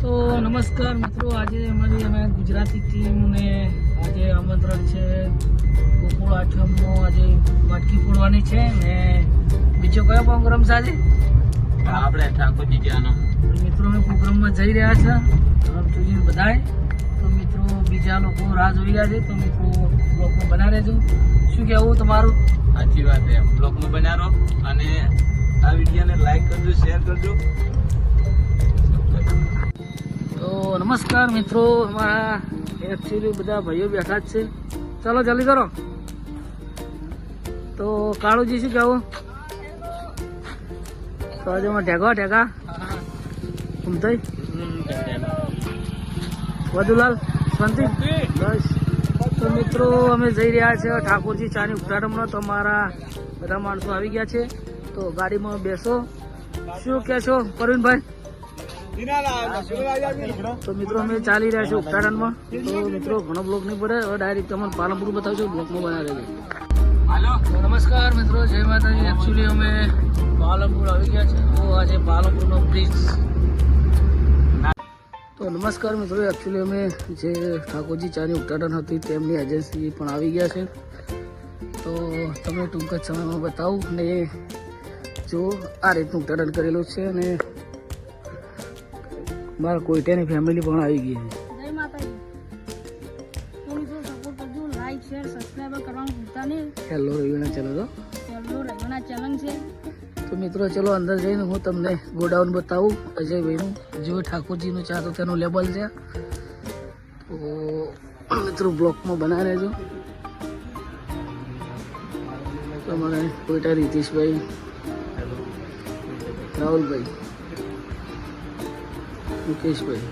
તો નમસ્કાર મિત્રો આજે અમારી અમે ગુજરાતી ટીમને આજે આમંત્રણ છે. ગોકુળ આઠમનો આજે વાટકી ફોડવાની છે ને બીજો કયો પ્રોગ્રામ છે આજે? આપણે ઠાકોરજી જ્યાંનો. મિત્રો અમે પ્રોગ્રામમાં જઈ રહ્યા છે. રમચુજી બધાએ તો મિત્રો બીજા લોકો રાહ જોઈ રહ્યા છે. તો મિત્રો બ્લોગમાં બના રહેજો શું કહેવું તમારું? સાચી વાત છે. બ્લોગમાં બનાવો અને આ વિડીયોને લાઈક કરજો શેર કરજો. તો નમસ્કાર મિત્રો, અમારા એકચ્યુઅલી બધા ભાઈઓ બેઠા જ છે. ચાલો જલ્દી કરો. તો કાળુજી, શું કહેવું તો આજે માં ઢેગા ઢેગા. ઘૂમતાઈ વધુલાલ શાંતિ. બસ. તો મિત્રો, અમે જઈ રહ્યા છે ઠાકોરજી ચાની ઉદઘાટનમાં તો અમારા બધા માણસો આવી ગયા છે. તો ગાડીમાં બેસો. શું કહેશો પરવીનભાઈ? તો મિત્રો અમે ચાલી રહ્યા છીએ ઉત્તરાયણમાં. તો મિત્રો ઘણો બ્લોક નહીં પડે. હવે ડાયરેક્ટ તમને પાલનપુર બતાવજો બ્લોકમાં બના રહેજો નમસ્કાર મિત્રો જય માતાજી. એકચ્યુઅલી અમે પાલનપુર આવી ગયા છે તો આજે પાલનપુરનો બ્રિજ તો નમસ્કાર મિત્રો એકચ્યુઅલી અમે જે ઠાકોરજી ચાની ઉદ્ઘાટન હતી તેમની એજન્સી પણ આવી ગયા છે. તો તમે ટૂંક જ સમયમાં બતાવું ને જો આ રીતનું ઉદ્ઘાટન કરેલું છે અને મારા કોઈટાની ફેમિલી પણ આવી ગઈ છે. જય માતાજી. તો મિત્રો સપોર્ટ કરજો લાઈક શેર સબસ્ક્રાઈબ કરવાનું ભૂલતા નહીં. હેલો રવિના ચલો તો છે. તો મિત્રો ચલો અંદર જઈને હું તમને ગોડાઉન બતાવું અજયભાઈનું જો ઠાકોરજીનું ચા તો તેનું લેબલ છે. તો મિત્રો બ્લોકમાં બનાવી રહેજો. તમારે કોઈટા રીતિશભાઈ રાહુલભાઈ. મુકેશભાઈ.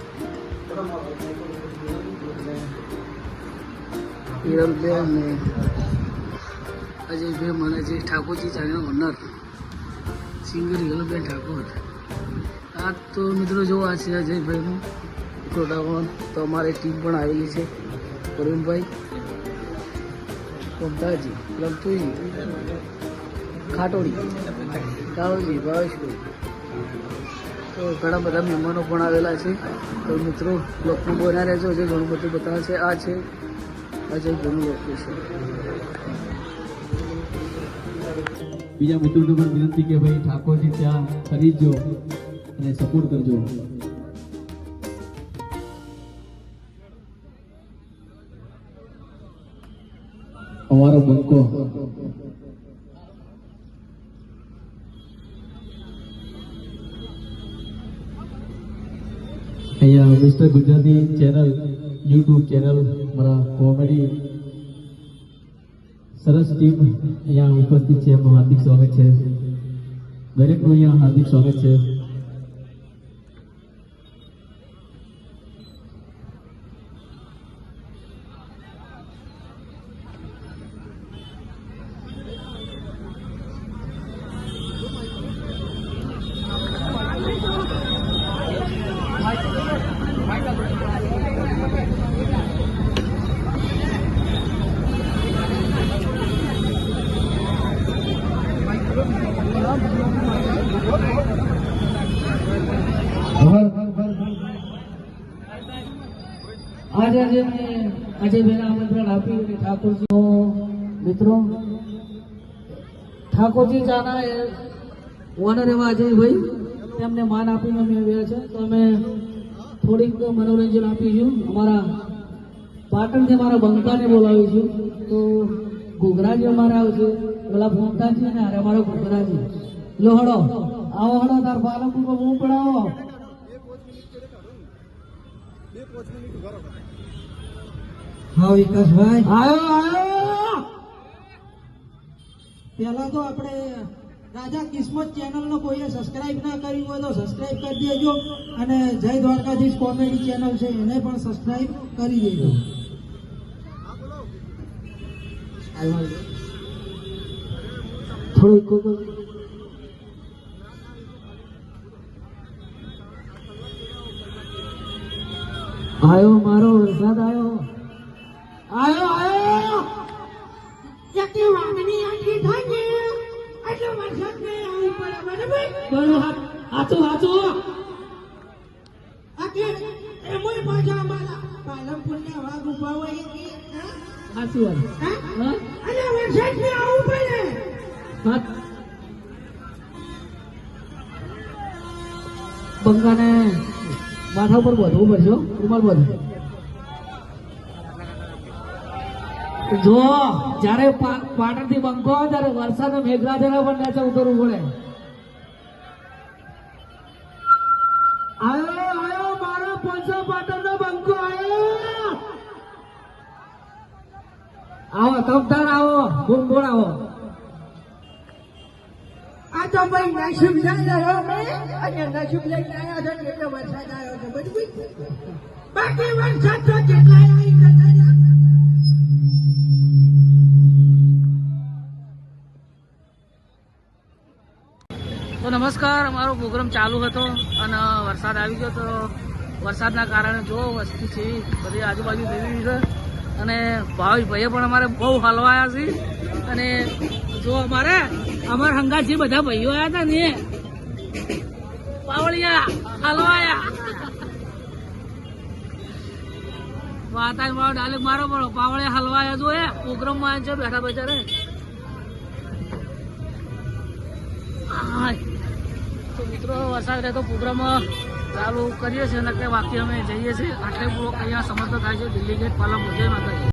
હિરલભાઈ અને અજયભાઈ મને જે ઠાકોરજી ચાનો ઓનર સિંગર હિરલભાઈ ઠાકોર. આ તો મિત્રો જો આ છે અજયભાઈનું પ્રોડાવણ તો અમારી ટીમ પણ આવેલી છે. પ્રવીણભાઈ કોમતાજી લમતુજી ખાટોડી કાળુજી ભાવેશભાઈ. તો ઘણા બધા મહેમાનો પણ આવેલા છે. તો મિત્રો લોકો બના રહેજો. જે ઘણું બધું બતાવે છે, આ છે. લોકનું છે. બીજા મિત્રોને પણ વિનંતી કે ભાઈ ઠાકોરજી ત્યાં ખરીદજો અને સપોર્ટ કરજો. અમારો બંકો. અહીંયા mister Gujarati channel YouTube channel, મારા કોમેડી સરસ ટીમ અહીંયા ઉપસ્થિત છે. એમનું હાર્દિક સ્વાગત છે. દરેકનું અહીંયા હાર્દિક સ્વાગત છે આજે આજે મેં અજયભાઈને આમંત્રણ આપ્યું કે ઠાકોરજીનો, મિત્રો, ઠાકોરજી ચાના એ ઓનર એવા અજયભાઈ તેમને માન આપીને અમે આવ્યા છે. તો અમે થોડીક મનોરંજન આપીશું અમારા પાટણથી અમારા બંકાને બોલાવીશું તો ઘોઘરાજી અમારા આવશે પેલા ફોમતાજી અને અરે અમારો ઘોઘરાજી. લો હડો આવો હડો તાર પાલનપુરમાં બૂમ પડાવો. હા વિકાસભાઈ આયો પહેલા તો આપણે રાજા કિસ્મત ચેનલ નો કોઈએ સબસ્ક્રાઇબ ના કર્યું હોય તો સબસ્ક્રાઇબ કરી દેજો અને જય દ્વારકાધીશ કોમેડી ચેનલ છે એને પણ સબસ્ક્રાઇબ કરી દેજો. થોડીક આયો મારો વરસાદ આયો આયો. આયો બરોબર? હાચું હાચું. બાકી એમાંય પાછા અમારા પાલનપુરના વાઘ ઊભા હોય કે, હા? અને વરસાદમાં આવવું પડે. હા. બંકાને માથા ઉપર બધવું પડશે રૂમાલ બધું. જો જ્યારે પાટણથી બંકો ત્યારે વરસાદ મેઘરાજાને પણ નીચે ઉતરવું પડે. આયો મારો પાંચસો પાટણ આવો, તમતાર આવો બૂમ આવો. આ તો ભાઈ નસીબ લઈને આવ્યો અને નસીબ લઈને આવ્યા છો એટલે વરસાદ આવ્યો છે, બધું. બાકી વરસાદ તો કેટલાય આવી નમસ્કાર. અમારો પ્રોગ્રામ ચાલુ હતો અને વરસાદ આવી ગયો તો વરસાદના કારણે જો વસ્તી છે, બધી આજુબાજુ દેવી છે. અને ભાવેશભાઈએ ભાઈએ પણ અમારે બહુ હલવાયા છે. અને જો અમારે, અમારા હંગા જે બધા ભાઈઓ આવ્યા હતા ને, પાવળિયા હલવાયા. વાતા મારો ડાલે મારો પડો પાવળિયા હલવાયા જો એ પ્રોગ્રામમાં છે, બેઠા બેઠા રે. હાય. મિત્રો, વરસાદ રહેતો પ્રોગ્રામ ચાલુ કરીએ છીએ અને કે બાકી અમે જઈએ છીએ. આટલે પૂરો અહીંયા સમર્થ થાય છે દિલ્હી ગેટ પાલમ જય માતાજી.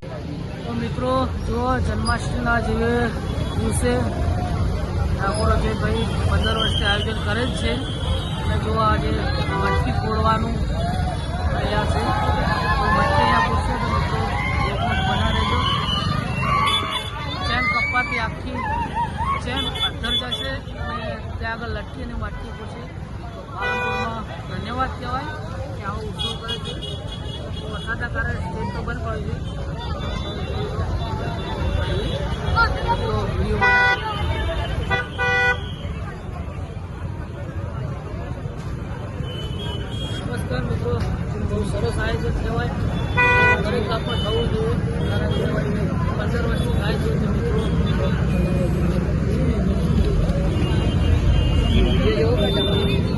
તો મિત્રો, જો જન્માષ્ટમીના જે દિવસે ઠાકોર જે ભાઈ પંદર વર્ષથી આયોજન કરે જ છે, અને જો આજે મટકી ફોડવાનું તૈયાર છે, તો મટકી અહીંયા પૂછશે તો મિત્રો એક મિનિટ બના રહેજો ચેન કપ્પાથી આખી ચેન પથ્થર જશે, અને ત્યાં આગળ લટકી અને માટકી પૂછે પાલનપુરમાં ધન્યવાદ કહેવાય કે આવો ઉત્સવ કરે છે. વરસાદના કારણે સ્ટેજ તો બંધ પડ્યું છે. મિત્રો બહુ સરસ આયોજન કહેવાય. દરેક કામમાં થવું જોઈએ. પંદર વર્ષનું આયોજન છે તો મિત્રો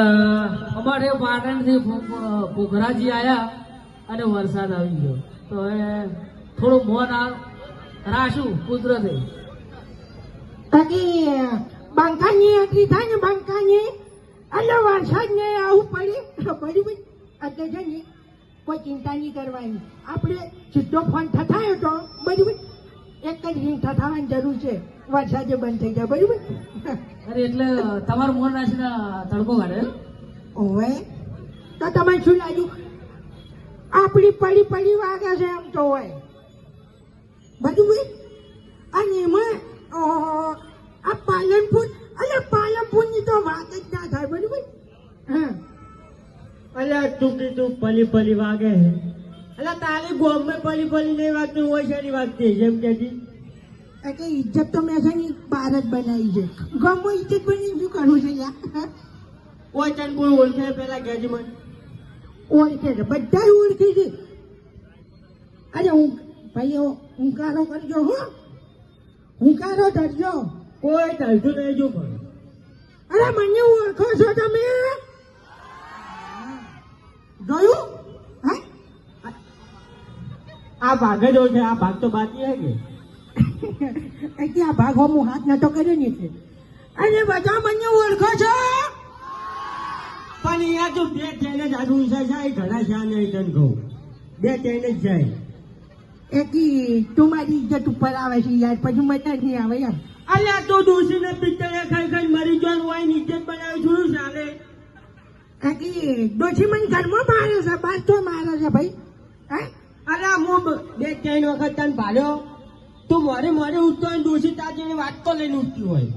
અમારે પાટણથી પોખરાજી આવ્યા અને વરસાદ આવી ગયો. તો હવે થોડું મોન રાશું કુદરતે. બાકી બંકાની થાય ને બંકાની એટલે વરસાદ ને આવું પડ્યું. પડ્યું એટલે છે કોઈ ચિંતા નહીં કરવાની. આપણે સીધો ફોન થતા તો બરાબર એક જ રિંગ થથાવાની જરૂર છે. વરસાદે બંધ થઈ જાય બરાબર? અરે એટલે તમારું મોન રાખીને તડકો કાઢે? ઓવે. તો તમે શું લાગ્યું? આપણી પડી પડી વાગે છે એમ તો હોય. બરાબર અને એમાં ઓહો, આ પાલનપુર અરે પાલનપુરની તો વાત જ ના થાય બરાબર? હા અલ્યા તું કીધું પલી પલી વાગે અલ્યા તારી ગોમે પડી પલી નહીં વાગતું હોય છે ની વાગતી જેમ કે એટલે ઇજ્જત તો મેં છે ને બહાર જ બનાવી છે. ગમો ઇજ્જત બની શું કરવું છે યાર? કોઈ ઓળખે પેલા ગેજી મને ઓળખે છે બધા ઓળખે છે. અરે હું ભાઈ હુંકારો કરજો હો. હુંકારો ધરજો. કોઈ ધરતું નહીં જો પણ. અરે મને ઓળખો છો તમે? જોયું? આ ભાગ જ છે આ ભાગ તો બાકી હે કે? આ ભાગ હું હાથ નતો કર્યો ને એટલે અને બધા મને ઓળખો છો? પણ અહીંયા તો બે ચેને જ આગળ છે જાય ઘણા છે નહીં તને કહું. બે ચેને જ જાય એકી તું મારી ઇજ્જત ઉપર આવે છે યાર પછી મજા જ નહીં આવે યાર. અલ્યા તું ડોસીને પિક્ચર ખાઈ ખાઈ મરી જવાનું હોયની ઇજ્જત બનાવી થોડું ચાલે એકી દોષી મને ઘરમાં મારે છે બાર તો મારે છે ભાઈ. હે? અરે હું બે ત્રણ વખત તને ભાડ્યો? તું મોરે મોરે ઉઠતો હોય ડોસી તાજી વાત તો લઈને ઉઠતી હોય.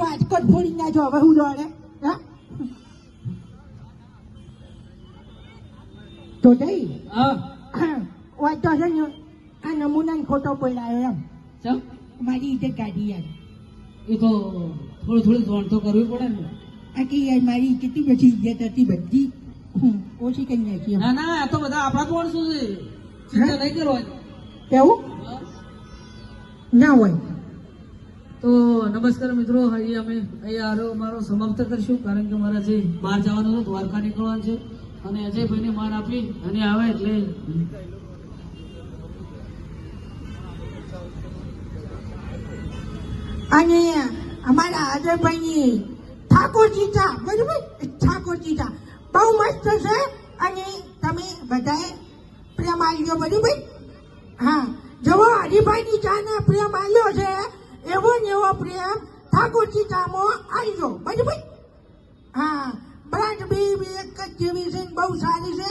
વાટકો ફોડી ના જો હવે હું દોડે હા? તો જઈ વાત તો છે ને આ નમૂના ખોટો બોલાયો એમ. મારી રીતે કાઢી યાર. એ તો થોડું થોડું જોણ તો કરવી પડે ને. આ કે યાર મારી કેટલી બધી ઇજ્જત હતી બધી. ઓછી કરી નાખી ના ના આ તો બધા આપણા કોણ શું છે? ચિંતા નહીં કરવાની. કેવું ના હોય. તો નમસ્કાર મિત્રો હજી અમે અહીંયા આરો અમારો સમાપ્ત કરીશું કારણ કે મારે જે બહાર જવાનું હતું દ્વારકા નીકળવાનું છે. અને અજયભાઈને માન આપી અને આવે એટલે અને અમારા અજયભાઈની ઠાકોર ચીચા બરાબર? ઠાકોર ચા બહુ મસ્ત છે. અને તમે બધાએ પ્રેમ આલ્યો બરાબર હા જેવો હરિભાઈની ચાને પ્રેમ આલ્યો છે. એવો ને એવો પ્રેમ ઠાકોરજી ચામો આલ્યો બરાબર હા, બ્રાન્ડ બી બી એક જ જેવી છે બહુ સારી છે.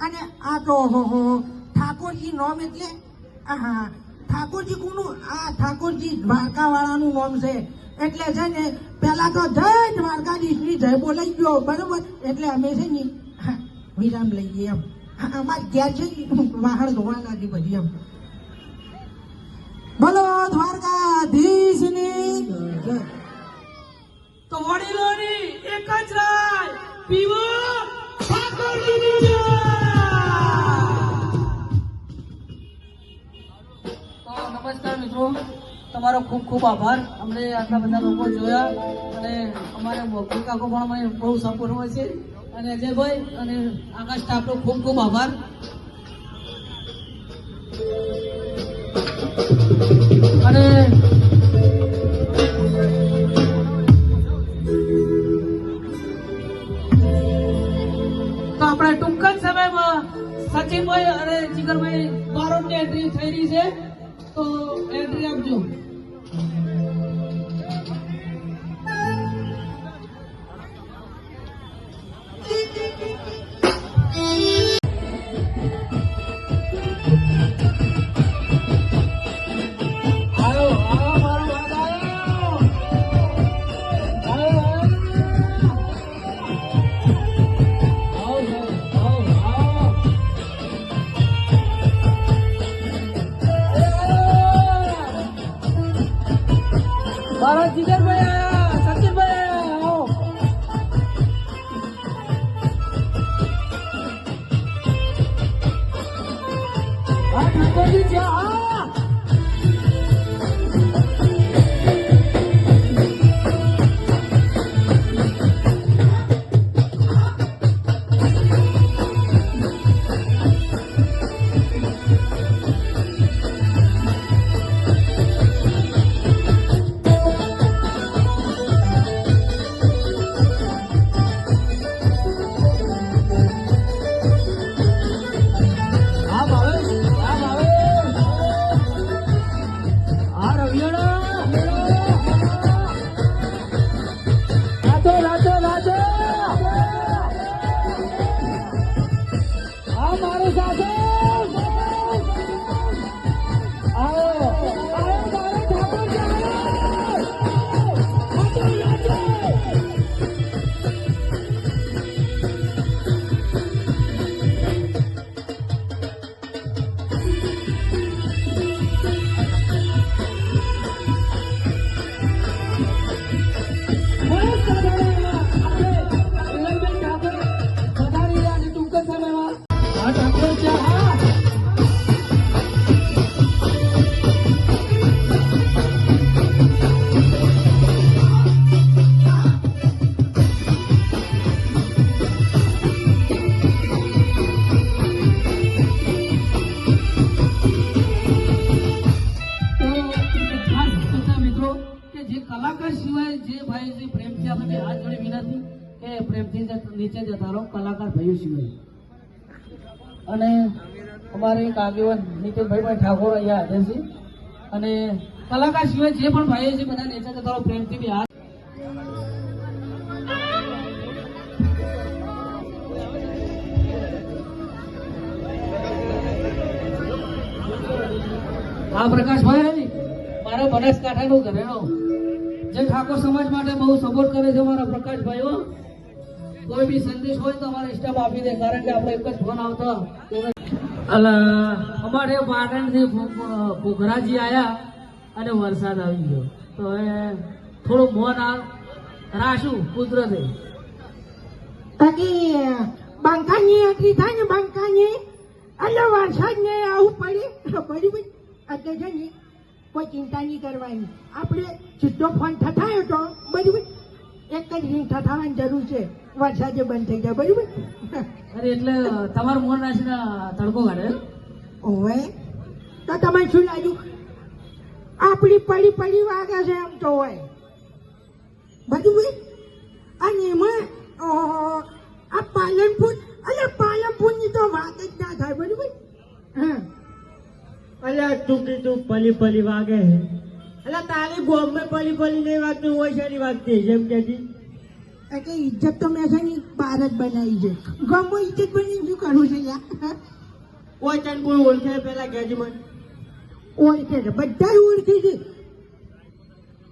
અને આ તો હો હો ઠાકોરજી નોમ એટલે હા ઠાકોરજી કોનું? આ ઠાકોરજી દ્વારકાવાળાનું નોમ છે. એટલે છે ને પેલા તો જય દ્વારકાધીશની જય બોલાઈ ગયો બરોબર? એટલે અમે છે ને હા, વિરામ લઈએ એમ. હા, અમારે ઘેર છે વાહણ ધોવાના હતી બધી એમ. બોલો દ્વારકાધીશની. જય. તો વડીલોની એક જ રાય પીવો નમસ્કાર મિત્રો. તમારો ખૂબ ખૂબ આભાર. અમને આટલા બધા લોકો જોયા અને અમારે મોકલ કાકો પણ અમે બહુ સપોર્ટ હોય છે. અને અજયભાઈ અને આકાશ સ્ટાફનો ખૂબ ખૂબ આભાર. અને આપણે ટૂંક જ સમયમાં સચિનભાઈ અને જીગરભાઈ બારોટની એન્ટ્રી થઈ રહી છે. તો એન્ટ્રી આપજો. આ ઠાકોરજી છે આ હા એક આગેવાન નીતિનભાઈ ભાઈ ઠાકોર અહીંયા હાજર છે. અને કલાકાર સિવાય જે પણ ભાઈઓ છે બધા નીચે થોડો પ્રેમથી બી હાથ આ પ્રકાશભાઈ મારા બનાસકાંઠાનો ઘરેણો. જે ઠાકોર સમાજ માટે બહુ સપોર્ટ કરે છે મારા પ્રકાશભાઈઓ કોઈ બી સંદેશ હોય તો અમારે સ્ટાફ આપી દે, કારણ કે આપણે એક જ ફોન આવતો અમારે પાટણથી પોખરાજી આવ્યા અને વરસાદ આવી ગયો. તો હવે થોડું મોન રાશું કુદરતે. બાકી, બંકાની એટલી થાય ને બંકાની. એટલે વરસાદ આવું પડે. પડ્યું એટલે છે ને કોઈ ચિંતા નહીં કરવાની. આપણે સીધો ફોન થતા તો બરાબર એક જ રિંગ થવાની જરૂર છે. વરસાદે બંધ થઈ જાય બરાબર? અરે એટલે તમારો મોર રાશીને તડકો કાઢે? ઓવે. તો તમારે શું લાગ્યું? આપણી પડી પડી વાગે છે એમ તો હોય. બરાબર અને એમાં ઓહો, આ પાલનપુર અરે પાલનપુરની તો વાત જ ના થાય બરાબર? હા અલ્યા તું કીધું પલી પલી વાગે છે. અલ્યા તારી ગોમે પલી પલી નહીં વાત હોય છે વાગતી જેમ કે એટલે ઇજ્જત તો મેં છે ને બહાર જ બનાવી છે. ગમો ઇજ્જત બની શું કરવું છે યાર? કોઈ તને કોઈ ઓળખે પેલા કહેજે મને ઓળખે છે બધા ઓળખે છે.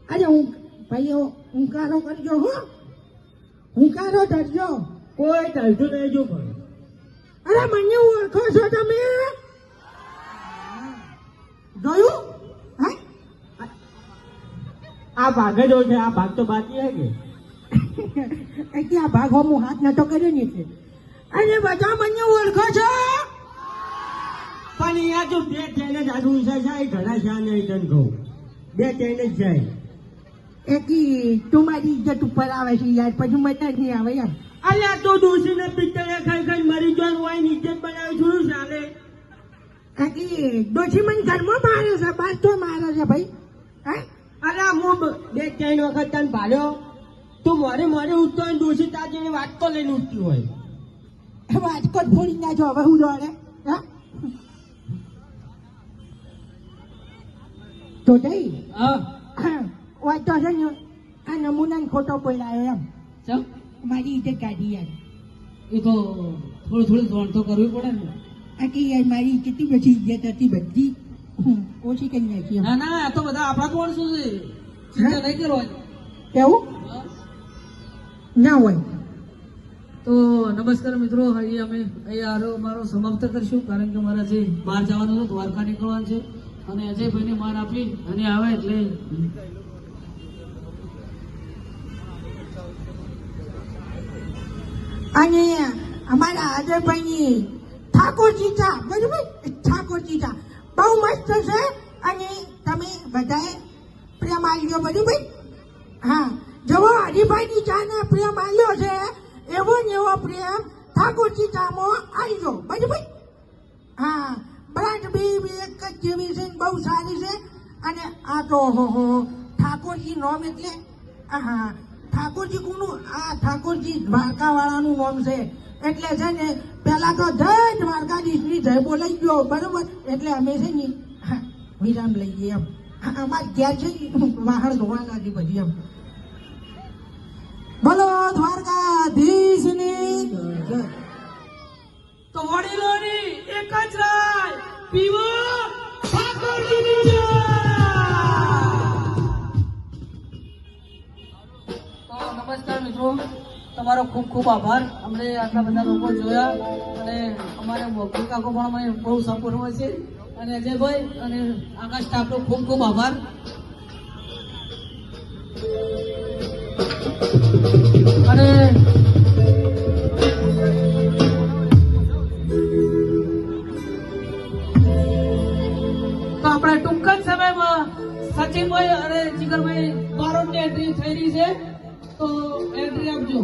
અરે હું ભાઈઓ હુંકારો કરજો હો. હુંકારો ધરજો. કોઈ ધરજો નહીં જો પણ. અરે મને ઓળખો છો તમે? જોયું? આ ભાગ જ હોય છે આ ભાગ તો બાકી હે કે? એટલે આ ભાગો હું હાથ નતો કર્યો ને એટલે. અને બધા મને ઓળખો છો? પણ અહીંયા જો બે જઈને જ આજુ છે જાય ઘણા છે નહીં તને કહું. બે જઈને જ જાય એકી તું મારી ઇજ્જત ઉપર આવે છે યાર પછી મજા જ નહીં આવે યાર અલ્યા તો ને પિત્તળે ખાઈ ખાઈ મરી જવાનું હોય ને ઇજ્જત બનાવી છું ચાલે એકી દોષી મને ઘરમાં મારે છે બાર તો મારે છે ભાઈ. હે? અલ્યા હું બે ત્રણ વખત તને ભાડ્યો તું મોરે મોરે ઉઠતો હોય ને ડોસી તાજી વાત તો લઈને ઉઠતી હોય. રાજકોટ ફોડી જો હવે હું દોડે? હા? તો જઈ હા. વાત તો છે ને આ નમૂનાને ખોટો પડ્યો એમ. મારી ઇજ્જત કાઢી યાર. એ તો થોડું થોડું દોડ તો કરવી પડે ને. આ કે યાર મારી કેટલી બધી ઇજ્જત હતી બધી. ઓછી કરી નાખી ના ના તો બધા આપણા કોણ શું છે? ચિંતા નહીં કરવાની કેવું ના હોય. તો નમસ્કાર મિત્રો હજી અમે અહીંયા આરો મારો સમાપ્ત કરશું કારણ કે મારે જે બહાર જવાનું છે દ્વારકા નીકળવાનું છે અને અજયભાઈને માન આપી અને આવે એટલે અને અમારા આદરભાઈની ઠાકોરજી ચીચા બરોબર? ઠાકોરજી ચા બહુ મસ્ત છે. અને તમે બધાએ પ્રેમ આવ્યો બધું ભાઈ હા. જેવો હરિભાઈની ચાને પ્રેમ આવ્યો છે. એવો ને એવો પ્રેમ ઠાકોરજી ચામો આવ્યો બધું ભાઈ હા. બ્રાન્ડ બી એક જ જેવી છે બહુ સારી છે. અને આ તો હો હો, ઠાકોરજી નોમ એટલે હા ઠાકોરજી કોનું? આ ઠાકોરજી દ્વારકાવાળાનું નોમ છે. એટલે છે ને પેલા તો જય દ્વારકાધીશની જય બોલાઈ ગયો બરોબર? એટલે અમે છે ને હા, વિરામ લઈએ એમ. અમારે ઘેર છે ને વાહણ ધોવાના છે બધી એમ. બોલો દ્વારકાધીશની તો વડીલોની એક જ રાય પીવો ઠાકોરજીની જય. નમસ્કાર મિત્રો. તમારો ખૂબ ખૂબ આભાર. અમને આટલા બધા લોકો જોયા અને અમારે મોકલી કાકો પણ અમે બહુ સપોર્ટ હોય છે. અને અજયભાઈ અને આકાશ સ્ટાફનો ખૂબ ખૂબ આભાર. અને તો આપણે ટૂંક જ સમયમાં સચિનભાઈ અને જીગરભાઈ બારોટની એન્ટ્રી થઈ રહી છે. તો એન્ટ્રી આપજો.